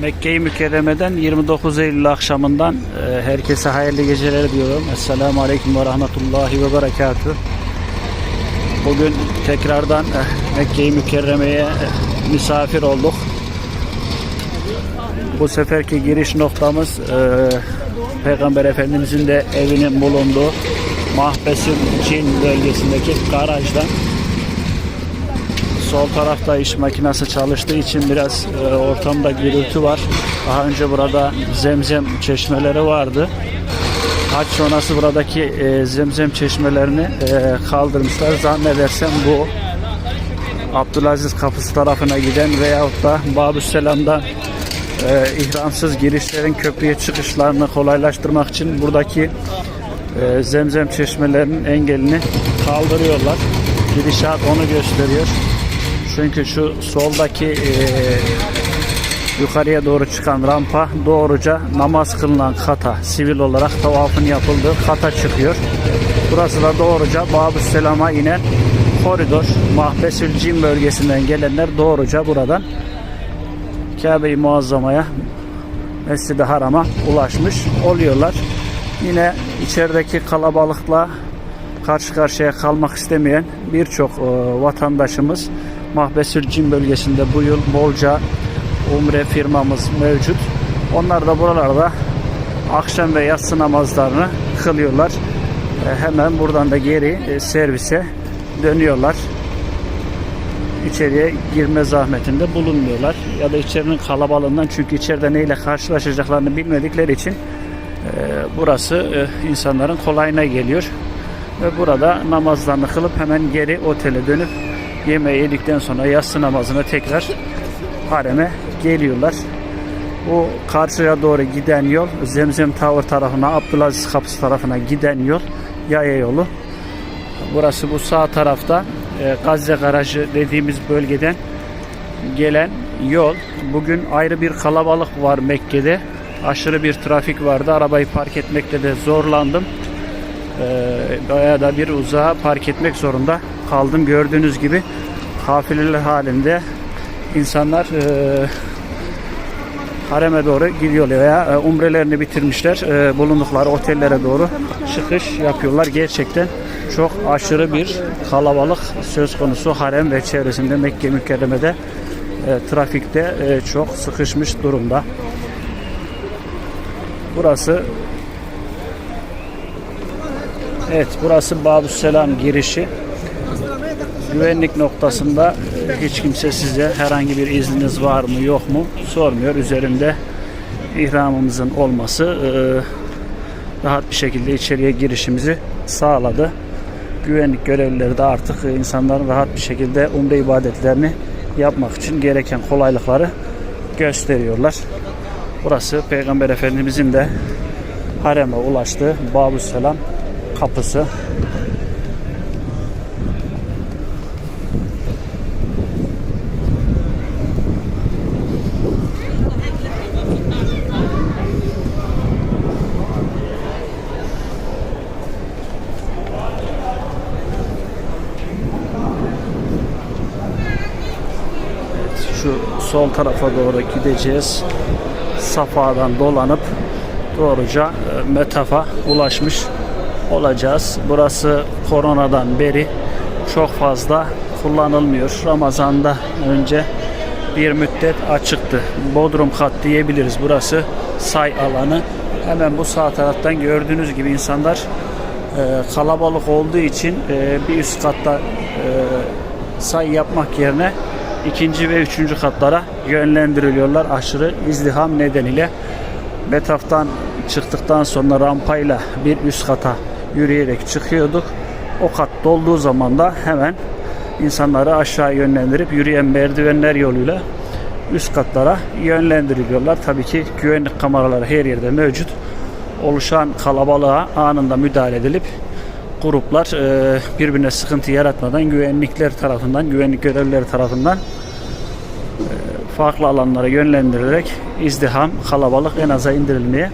Mekke-i Mükerreme'den 29 Eylül akşamından e, herkese hayırlı geceler diyorum. Esselamu Aleyküm ve Rahmetullahi ve Berekatuhu. Bugün tekrardan e, Mekke-i Mükerreme'ye e, misafir olduk. Bu seferki giriş noktamız Peygamber Efendimizin de evinin bulunduğu Mahbesül Cin bölgesindeki garajdan Sol tarafta iş makinesi çalıştığı için biraz e, ortamda gürültü var. Daha önce burada zemzem çeşmeleri vardı. Haç sonrası buradaki e, zemzem çeşmelerini e, kaldırmışlar. Zannedersem bu Abdülaziz kapısı tarafına giden veyahut da Babüsselam'dan e, ihramsız girişlerin köprüye çıkışlarını kolaylaştırmak için buradaki e, zemzem çeşmelerinin engelini kaldırıyorlar. Gidişat onu gösteriyor. Çünkü şu soldaki e, yukarıya doğru çıkan rampa doğruca namaz kılınan kata, sivil olarak tavafın yapıldığı kata çıkıyor. Burası da doğruca Babüsselam'a inen koridor. Mahbesül Cin bölgesinden gelenler doğruca buradan Kabe-i Muazzama'ya Mescid-i Haram'a ulaşmış oluyorlar. Yine içerideki kalabalıkla karşı karşıya kalmak istemeyen birçok e, vatandaşımız Mahbesül Cin bölgesinde bu yıl bolca umre firmamız mevcut. Onlar da buralarda akşam ve yatsı namazlarını kılıyorlar. E, hemen buradan da geri e, servise dönüyorlar. İçeriye girme zahmetinde bulunmuyorlar. Ya da içerinin kalabalığından çünkü içeride neyle karşılaşacaklarını bilmedikleri için e, burası insanların kolayına geliyor. Ve burada namazlarını kılıp hemen geri otele dönüp yemeği yedikten sonra yatsı namazına tekrar hareme geliyorlar. Bu karşıya doğru giden yol Zemzem Tower tarafına, Abdülaziz Kapısı tarafına giden yol yaya yolu. Burası bu sağ tarafta e, Gazze Garajı dediğimiz bölgeden gelen yol. Bugün ayrı bir kalabalık var Mekke'de. Aşırı bir trafik vardı. Arabayı park etmekte de zorlandım. E, bayağı da bir uzağa park etmek zorunda kaldım. Gördüğünüz gibi kafileler halinde insanlar e, hareme doğru gidiyorlar veya e, umrelerini bitirmişler. E, bulundukları otellere doğru çıkış yapıyorlar. Gerçekten çok aşırı bir kalabalık söz konusu harem ve çevresinde Mekke mükerremede e, trafikte e, çok sıkışmış durumda. Burası Evet burası Babüsselam girişi. Güvenlik noktasında e, hiç kimse size herhangi bir izniniz var mı yok mu sormuyor. Üzerinde ihramımızın olması e, rahat bir şekilde içeriye girişimizi sağladı. Güvenlik görevlileri de artık insanların rahat bir şekilde umre ibadetlerini yapmak için gereken kolaylıkları gösteriyorlar. Burası Peygamber Efendimizin de hareme ulaştığı Babüsselam kapısı. şu sol tarafa doğru gideceğiz. Safa'dan dolanıp doğruca e, Metaf'a ulaşmış olacağız. Burası koronadan beri çok fazla kullanılmıyor. Ramazan'da önce bir müddet açıktı. Bodrum kat diyebiliriz. Burası say alanı. Hemen bu sağ taraftan gördüğünüz gibi insanlar e, kalabalık olduğu için e, bir üst katta e, say yapmak yerine ikinci ve üçüncü katlara yönlendiriliyorlar aşırı izdiham nedeniyle. Metaf'tan çıktıktan sonra rampayla bir üst kata yürüyerek çıkıyorduk. O kat dolduğu zaman da hemen insanları aşağı yönlendirip yürüyen merdivenler yoluyla üst katlara yönlendiriliyorlar. Tabii ki güvenlik kameraları her yerde mevcut. Oluşan kalabalığa anında müdahale edilip gruplar e, birbirine sıkıntı yaratmadan güvenlikler tarafından, güvenlik görevlileri tarafından e, farklı alanlara yönlendirilerek izdiham, kalabalık en aza indirilmeye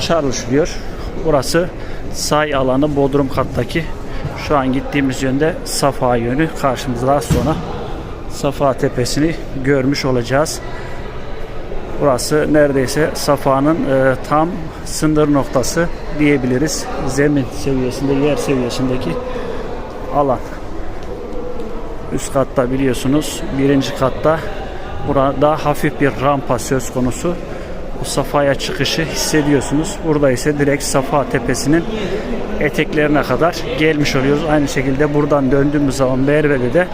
çalışılıyor. Burası say alanı Bodrum kattaki şu an gittiğimiz yönde Safa yönü karşımızda sonra Safa tepesini görmüş olacağız. Burası neredeyse Safa'nın e, tam sınır noktası diyebiliriz. Zemin seviyesinde, yer seviyesindeki alan. Üst katta biliyorsunuz birinci katta burada hafif bir rampa söz konusu. Bu Safa'ya çıkışı hissediyorsunuz. Burada ise direkt Safa tepesinin eteklerine kadar gelmiş oluyoruz. Aynı şekilde buradan döndüğümüz zaman Merve'de de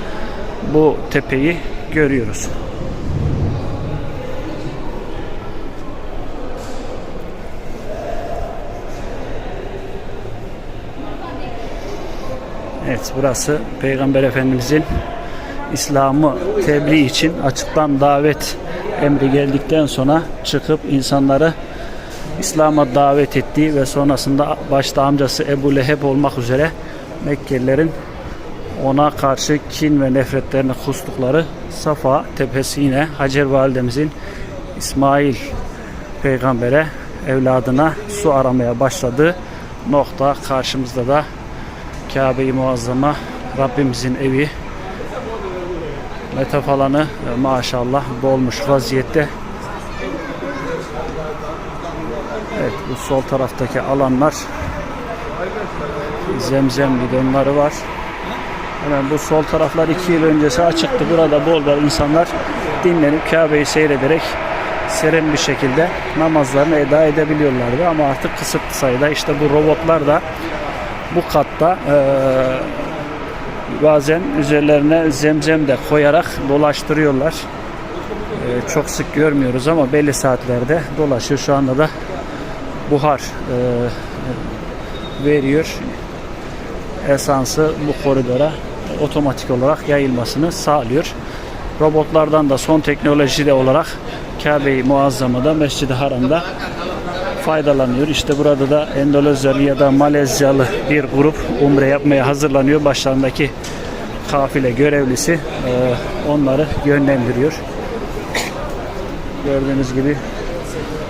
bu tepeyi görüyoruz. Evet burası Peygamber Efendimizin İslam'ı tebliğ için açıktan davet emri geldikten sonra çıkıp insanları İslam'a davet ettiği ve sonrasında başta amcası Ebu Leheb olmak üzere Mekkelilerin ona karşı kin ve nefretlerini kustukları Safa tepesi yine Hacer validemizin İsmail peygambere evladına su aramaya başladığı nokta. Karşımızda da Kabe-i Muazzama Rabbimizin evi Metaf alanı e, maşallah dolmuş vaziyette. Evet bu sol taraftaki alanlar zemzem bidonları var. Hemen bu sol taraflar iki yıl öncesi açıktı. Burada bol bol insanlar dinlenip Kabe'yi seyrederek serin bir şekilde namazlarını eda edebiliyorlardı. Ama artık kısıtlı sayıda işte bu robotlar da bu katta eee bazen üzerlerine zemzem de koyarak dolaştırıyorlar. Ee, çok sık görmüyoruz ama belli saatlerde dolaşıyor. Şu anda da buhar e, veriyor. Esansı bu koridora otomatik olarak yayılmasını sağlıyor. Robotlardan da son teknolojide olarak Kabe-i Muazzama'da, Mescid-i Haram'da faydalanıyor. İşte burada da Endonezyalı ya da Malezyalı bir grup umre yapmaya hazırlanıyor. Başlarındaki kafile görevlisi e, onları yönlendiriyor. Gördüğünüz gibi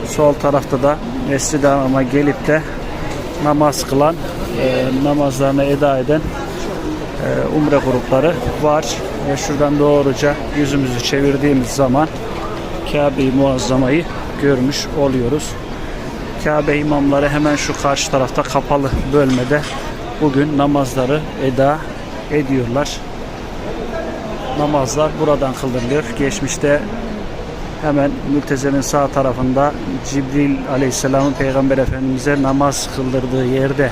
sol tarafta da Mescid-i Haram'a gelip de namaz kılan, e, namazlarını eda eden e, umre grupları var. Ve şuradan doğruca yüzümüzü çevirdiğimiz zaman Kabe-i Muazzama'yı görmüş oluyoruz. Kabe imamları hemen şu karşı tarafta kapalı bölmede bugün namazları eda ediyorlar. Namazlar buradan kıldırılıyor. Geçmişte hemen mültezemin sağ tarafında Cibril Aleyhisselam'ın Peygamber Efendimiz'e namaz kıldırdığı yerde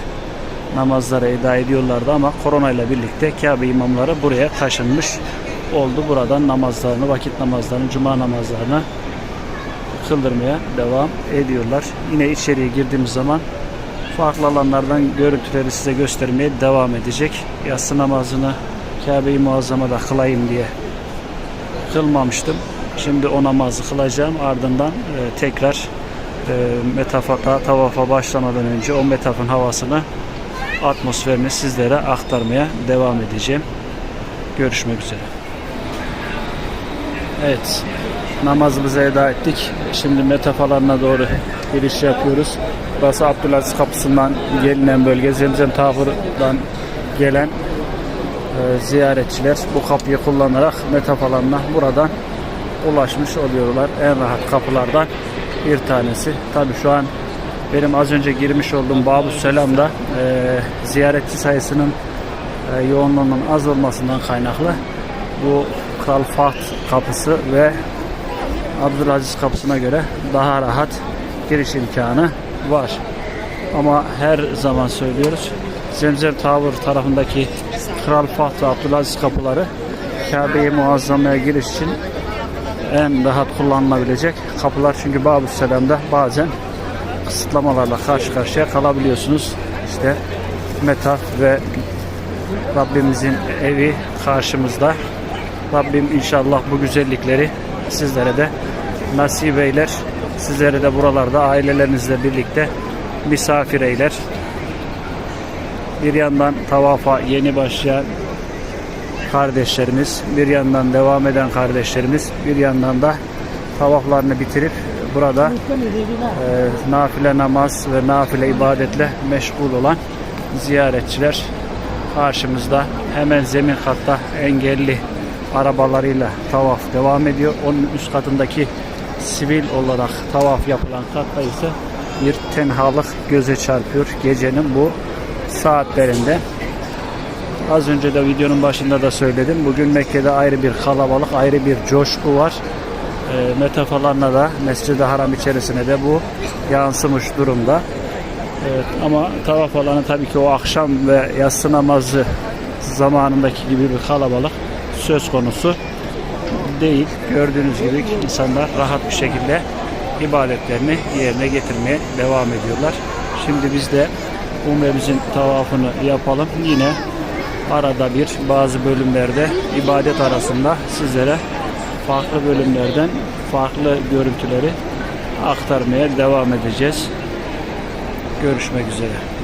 namazları eda ediyorlardı ama korona ile birlikte Kabe imamları buraya taşınmış oldu. Buradan namazlarını, vakit namazlarını, cuma namazlarını kıldırmaya devam ediyorlar. Yine içeriye girdiğimiz zaman farklı alanlardan görüntüleri size göstermeye devam edecek. Yatsı namazını Kabe-i Muazzama'da kılayım diye kılmamıştım. Şimdi o namazı kılacağım. Ardından e, tekrar e, metafata, tavafa başlamadan önce o metafın havasını, atmosferini sizlere aktarmaya devam edeceğim. Görüşmek üzere. Evet, namazımızı eda ettik. Şimdi metafalarına doğru giriş yapıyoruz. Burası Abdülaziz kapısından gelinen bölge. Zemzem Tağır'dan gelen e, ziyaretçiler bu kapıyı kullanarak metafalarına buradan ulaşmış oluyorlar. En rahat kapılardan bir tanesi. Tabi şu an benim az önce girmiş olduğum Babu Selam'da e, ziyaretçi sayısının e, yoğunluğunun az olmasından kaynaklı bu Kral Fahd kapısı ve Abdülaziz kapısına göre daha rahat giriş imkanı var. Ama her zaman söylüyoruz. Zemzem Tower tarafındaki Kral Fahd ve Abdülaziz kapıları Kabe'yi muazzamaya giriş için en rahat kullanılabilecek kapılar. Çünkü Babü Selam'da bazen kısıtlamalarla karşı karşıya kalabiliyorsunuz. İşte Metaf ve Rabbimizin evi karşımızda. Rabbim inşallah bu güzellikleri sizlere de nasip eyler. Sizleri de buralarda ailelerinizle birlikte misafir eyler. Bir yandan tavafa yeni başlayan kardeşlerimiz, bir yandan devam eden kardeşlerimiz, bir yandan da tavaflarını bitirip burada e, nafile namaz ve nafile ibadetle meşgul olan ziyaretçiler karşımızda. Hemen zemin katta engelli arabalarıyla tavaf devam ediyor. Onun üst katındaki sivil olarak tavaf yapılan katta ise bir tenhalık göze çarpıyor gecenin bu saatlerinde. Az önce de videonun başında da söyledim. Bugün Mekke'de ayrı bir kalabalık, ayrı bir coşku var. E, metafalarına da Mescid-i Haram içerisine de bu yansımış durumda. Evet, ama tavaf alanı tabii ki o akşam ve yatsı namazı zamanındaki gibi bir kalabalık söz konusu değil. Gördüğünüz gibi insanlar rahat bir şekilde ibadetlerini yerine getirmeye devam ediyorlar. Şimdi biz de umremizin tavafını yapalım. Yine arada bir bazı bölümlerde ibadet arasında sizlere farklı bölümlerden farklı görüntüleri aktarmaya devam edeceğiz. Görüşmek üzere.